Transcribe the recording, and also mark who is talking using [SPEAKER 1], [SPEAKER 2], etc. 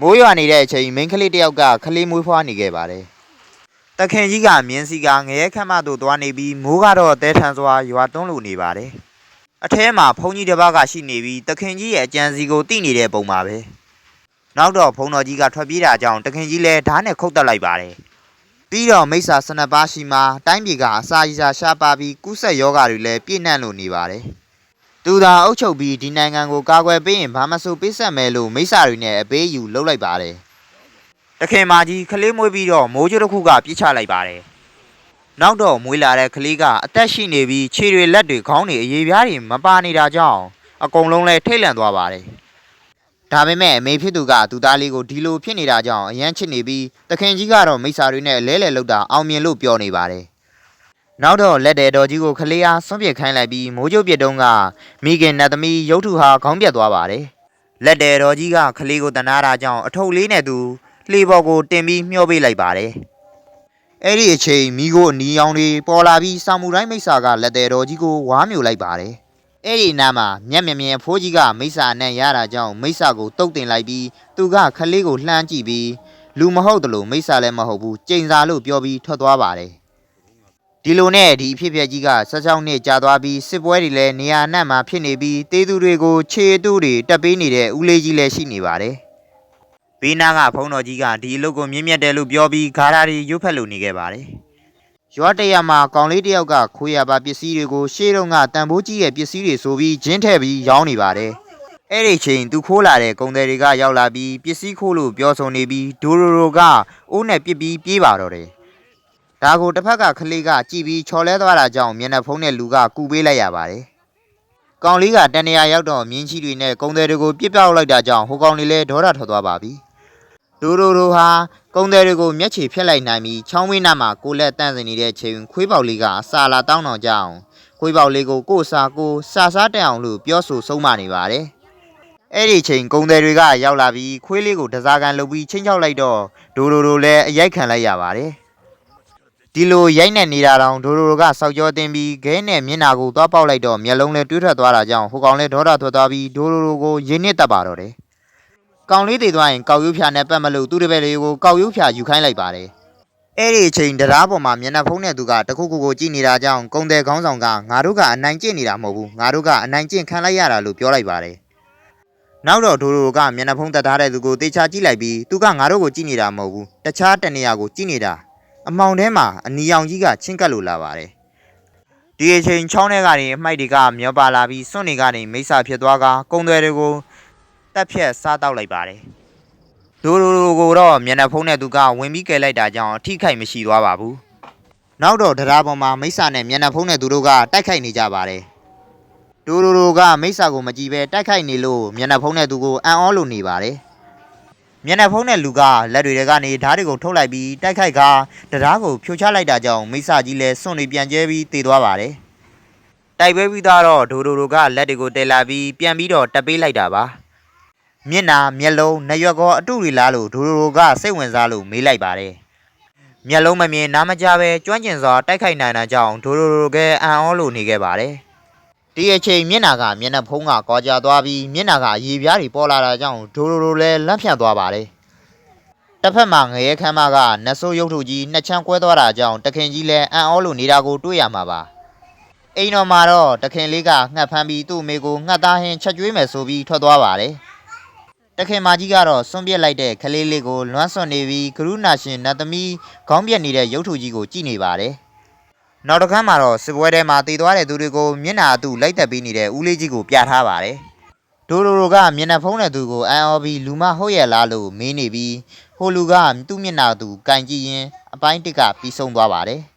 [SPEAKER 1] မိုးရွာနေတဲ့အချိန်မိန်းကလေးတစ်ယောက်ကကလေးမွေးဖွားနေခဲ့ပါတယ်။တခင်ကြီးကမြင်းစီကငရဲခမ်းမသို့သွားနေပြီးမိုးကတော့တဲထန်စွာရွာတွန်းလို့နေပါတယ်။အထဲမှာဘုန်းကြီးတစ်ပါးကရှိနေပြီးတခင်ကြီးရဲ့အကြံစီကိုတိနေတဲ့ပုံပါပဲ။နောက်တော့ဘုန်းတော်ကြီးကထွက်ပြေးတာကြောင့်တခင်ကြီးလည်းဓာတ်နဲ့ခုတ်တက်လိုက်ပါတယ်။ပြီးတော့မိစ္ဆာ12ပါးရှိမှတိုင်းပြည်ကအစာရစာရှားပါပြီးကုဆက်ယောဂါတွေလည်းပြည့်နှံ့လို့နေပါတယ်။ သူသာအုပ်ချုပ်ပြီးဒီနိုင်ငံကိုကာကွယ်ပေးရင်ဘာမဆိုပေးဆက်မယ်လို့မိစ္ဆာတွေနဲ့အပေးယူလုပ်လိုက်ပါတယ်။တခင်မာကြီးကလေးမွေးပြီးတော့မိုးကြိုးတစ်ခုကပြစ်ချလိုက်ပါတယ်။နောက်တော့မွေးလာတဲ့ကလေးကအသက်ရှိနေပြီးခြေတွေလက်တွေခေါင်းတွေအရေးပြားတွေမပါနေတာကြောင့်အကုန်လုံးလဲထိတ်လန့်သွားပါတယ်။ဒါပေမဲ့အမေဖြစ်သူကသူသားလေးကိုဒီလိုဖြစ်နေတာကြောင့်အယမ်းချစ်နေပြီးတခင်ကြီးကတော့မိစ္ဆာတွေနဲ့လဲလဲလောက်တာအောင်မြင်လို့ပြောနေပါတယ်။ နောက်တော့လက်တယ်တော်ကြီးကိုခလေးအားဆွန့်ပစ်ခိုင်းလိုက်ပြီးမိုးကြိုးပြစ်တုံးကမိခင်နတ်သမီးရုပ်ထုဟာခေါင်းပြတ်သွားပါတယ်။လက်တယ်တော်ကြီးကခလေးကိုတနာတာကြောင့်အထုပ်လေးနဲ့သူလှေပေါ်ကိုတင်ပြီးမျှောပေးလိုက်ပါတယ်။အဲ့ဒီအချိန်မိကိုအနီရောင်တွေပေါ်လာပြီးစာမူတိုင်းမိစ္ဆာကလက်တယ်တော်ကြီးကိုဝါးမျိုးလိုက်ပါတယ်။အဲ့ဒီနားမှာမျက်မြင်မြင်အဖိုးကြီးကမိစ္ဆာနဲ့ရတာကြောင့်မိစ္ဆာကိုတုတ်တင်လိုက်ပြီးသူကခလေးကိုလှမ်းကြည့်ပြီးလူမဟုတ်တယ်လို့မိစ္ဆာလည်းမဟုတ်ဘူးကြိမ်စာလို့ပြောပြီးထွက်သွားပါတယ်။ ဒီလိုနဲ့ဒီအဖြစ်အပျက်ကြီးက16နှစ်ကြာသွားပြီးစစ်ပွဲတွေလည်းနေရာအနှံ့မှာဖြစ်နေပြီးတေးသူတွေကိုခြေအတူတွေတက်ပေးနေတဲ့ဦးလေးကြီးလည်းရှိနေပါတယ်။ဘေးနားကဖုံးတော်ကြီးကဒီအလုပ်ကိုမြင့်မြတ်တယ်လို့ပြောပြီးဂါရာတွေရွတ်ဖက်လို့နေခဲ့ပါတယ်။ရွာတရမှာကောင်လေးတစ်ယောက်ကခွေးရပါပစ္စည်းတွေကိုရှေ့တုန်းကတန်ဖိုးကြီးရဲ့ပစ္စည်းတွေဆိုပြီးဂျင်းထည့်ပြီးရောင်းနေပါတယ်။အဲ့ဒီချိန်သူခိုးလာတဲ့ကုန်သည်တွေကရောက်လာပြီးပစ္စည်းခိုးလို့ပြောဆိုနေပြီးဒိုရိုရိုကအိုးနဲ့ပစ်ပြီးပြေးပါတော့တယ်။ ဒါကိုတစ်ဖက်ကခလေးကကြည်ပြီးချော်လဲသွားတာကြောင့်မျက်နှာဖုံးတဲ့လူကကူပေးလိုက်ရပါတယ်။ကောင်လေးကတန်တရာရောက်တော့မြင်းချီတွေနဲ့ကုံတယ်တွေကိုပြစ်ပြောက်လိုက်တာကြောင့်ဟိုကောင်လေးလည်းဒေါသထွက်သွားပါပြီ။ဒိုဒိုဒိုဟာကုံတယ်တွေကိုမျက်ခြေဖြတ်လိုက်နိုင်ပြီးချောင်းဝင်းနားမှာကိုလက်တန့်စင်နေတဲ့ချိန်ခွေးပေါက်လေးကအစာလာတောင်းတော့ကြအောင်ခွေးပေါက်လေးကိုကို့စာကိုစာစားတက်အောင်လို့ပြောဆိုဆုံးမနေပါတယ်။အဲ့ဒီချိန်ကုံတယ်တွေကရောက်လာပြီးခွေးလေးကိုတစားကန်လုပ်ပြီးချင်းချောက်လိုက်တော့ဒိုဒိုဒိုလည်းအရိုက်ခံလိုက်ရပါတယ်။ ဒီလိုရိုက်နေနေတာတောင်ဒိုဒိုဒိုကစောက်ကြောတင်ပြီးခဲနဲ့မျက်နာကိုသွားပေါက်လိုက်တော့မျက်လုံးလည်းတွေးထွက်သွားတာကြောင့်ဟိုကောင်လည်းဒေါသထွက်သွားပြီးဒိုဒိုဒိုကိုရင်းနစ်တက်ပါတော့တယ်။ကောင်လေးတည်သွားရင်ကောက်ရုပ်ဖြာနဲ့ပတ်မလို့သူ့တပည့်လေးကိုကောက်ရုပ်ဖြာယူခိုင်းလိုက်ပါတယ်။အဲ့ဒီအချိန်တရားပေါ်မှာမျက်နှာဖုံးတဲ့သူကတခုခုကိုကြည့်နေတာကြောင့်ကုံတယ်ခေါင်းဆောင်ကငါတို့ကအနိုင်ကျင့်နေတာမဟုတ်ဘူးငါတို့ကအနိုင်ကျင့်ခံလိုက်ရတာလို့ပြောလိုက်ပါတယ်။နောက်တော့ဒိုဒိုကမျက်နှာဖုံးတက်ထားတဲ့သူကိုတေချာကြည့်လိုက်ပြီးသူကငါတို့ကိုကြည့်နေတာမဟုတ်ဘူးတခြားတနေရာကိုကြည့်နေတာ အမောင်ထဲမှာအနီရောင်ကြီးကချင်းကပ်လို့လာပါတယ်။ဒီအချိန်ချောင်းထဲကနေအမိုက်တွေကမျောပါလာပြီးစွန့်နေကနေမိစ္ဆာဖြစ်သွားကကုံသွဲတွေကိုတက်ဖြတ်စားတောက်လိုက်ပါတယ်။ဒိုဒိုဒိုကိုတော့မျက်နှာဖုံးတဲ့သူကဝင်ပြီးကယ်လိုက်တာကြောင့်အထိခိုက်မရှိသွားပါဘူး။နောက်တော့တရားပေါ်မှာမိစ္ဆာနဲ့မျက်နှာဖုံးတဲ့သူတို့ကတိုက်ခိုက်နေကြပါတယ်။ဒိုဒိုဒိုကမိစ္ဆာကိုမကြည့်ပဲတိုက်ခိုက်နေလို့မျက်နှာဖုံးတဲ့သူကိုအံ့ဩလို့နေပါတယ်။ မျက်နှာဖုံးတဲ့လူကလက်တွေထဲကနေဓာတ်တွေကိုထုတ်လိုက်ပြီးတိုက်ခိုက်ကတရားကိုဖြိုချလိုက်တာကြောင့်မိစ္ဆာကြီးလည်းစွန့်နေပြန်ကျဲပြီးတည်သွားပါတယ်။တိုက်ပွဲပြီးသားတော့ဒိုဒိုဒိုကလက်တွေကိုတဲလာပြီးပြန်ပြီးတော့တက်ပေးလိုက်တာပါ။မျက်နာမျက်လုံးနှရွက်ကောအတုတွေလားလို့ဒိုဒိုဒိုကစိတ်ဝင်စားလို့မေးလိုက်ပါတယ်။မျက်လုံးမမြင်နားမကြားပဲကျွမ်းကျင်စွာတိုက်ခိုက်နိုင်တာကြောင့်ဒိုဒိုဒိုကအံ့ဩလို့နေခဲ့ပါတယ်။ ဒီအချိန်မျက်နာကမျက်နှာဖုံးကကွာကြသွားပြီးမျက်နာကအရေပြားတွေပေါ်လာတာကြောင့်ဒိုဒိုဒိုလည်းလက်ဖြတ်သွားပါတယ်။တစ်ဖက်မှာငရဲခမ်းမကနတ်ဆိုးရုပ်ထုကြီးနှစ်ချမ်းကွဲသွားတာကြောင့်တခင်ကြီးလည်းအံ့ဩလို့နေတာကိုတွေ့ရမှာပါ။အိမ်တော်မှာတော့တခင်လေးကငှက်ဖမ်းပြီးသူ့အမေကိုငှက်သားဟင်းချက်ကျွေးမယ်ဆိုပြီးထွက်သွားပါတယ်။တခင်မကြီးကတော့စွန့်ပစ်လိုက်တဲ့ကလေးလေးကိုလွမ်းဆွတ်နေပြီးကရုဏာရှင်နတ်သမီးခေါင်းပြက်နေတဲ့ရုပ်ထုကြီးကိုကြည့်နေပါတယ်။ နောက်တစ်ခါမှာတော့စစ်ပွဲထဲမှာတည်သွားတဲ့သူတွေကိုမျက်နှာအတူလိုက်သက်ပေးနေတဲ့ဦးလေးကြီးကိုပြထားပါတယ်။ဒိုဒိုဒိုကမျက်နှာဖုံးတဲ့သူကိုအန်အော်ပြီးလူမဟုတ်ရဲ့လားလို့မေးနေပြီးဟိုလူကသူ့မျက်နှာသူကင်ကြည့်ရင်အပိုင်းတစ်ကပြီးဆုံးသွားပါတယ်။